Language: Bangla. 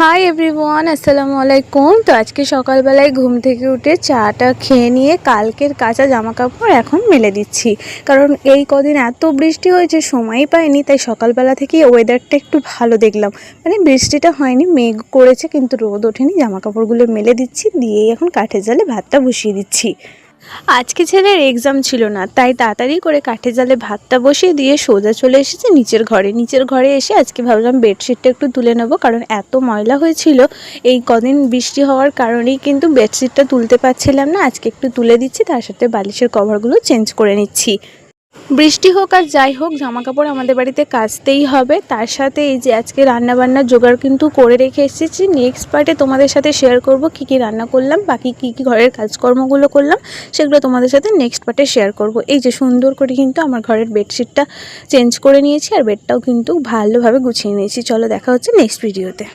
হাই এভরিওয়ান আসসালামু আলাইকুম তো আজকে সকালবেলায় ঘুম থেকে উঠে চাটা খেয়ে নিয়ে কালকের কাঁচা জামা কাপড় এখন মেলে দিচ্ছি। কারণ এই কদিন এত বৃষ্টি হয়েছে, সময়ই পাইনি, তাই সকালবেলা থেকেই ওয়েদারটা একটু ভালো দেখলাম। মানে বৃষ্টিটা হয়নি, মেঘ করেছে, কিন্তু রোদ ওঠেনি। জামা কাপড়গুলো মেলে দিচ্ছি, দিয়েই এখন কাঠের জালে ভাতটা বসিয়ে দিচ্ছি। আজকে ছেলের এক্সাম ছিল না, তাই তাড়াতাড়ি করে কাঠে জালে ভাতটা বসিয়ে দিয়ে সোজা চলে এসেছে নিচের ঘরে। নিচের ঘরে এসে আজকে ভাবলাম বেডশিটটা একটু তুলে নেব, কারণ এত ময়লা হয়েছিল। এই কদিন বৃষ্টি হওয়ার কারণেই কিন্তু বেডশিটটা তুলতে পারছিলাম না, আজকে একটু তুলে দিচ্ছি, তার সাথে বালিশের কভারগুলো চেঞ্জ করে নিচ্ছি। বৃষ্টি হোক আর যাই হোক জামা কাপড় আমাদের বাড়িতে কাচতেই হবে। তার সাথে এই যে আজকে রান্না বান্নার জোগাড় কিন্তু করে রেখে এসেছি। নেক্সট পার্টে তোমাদের সাথে শেয়ার করব কি কি রান্না করলাম, বাকি কি কি ঘরের কাজকর্মগুলো করলাম, সেগুলো তোমাদের সাথে নেক্সট পার্টে শেয়ার করব। এই যে সুন্দর করে কিন্তু আমার ঘরের বেডশিটটা চেঞ্জ করে নিয়েছি, আর বেডটাও কিন্তু ভালোভাবে গুছিয়ে নিয়েছি। চলো দেখা হচ্ছে নেক্সট ভিডিওতে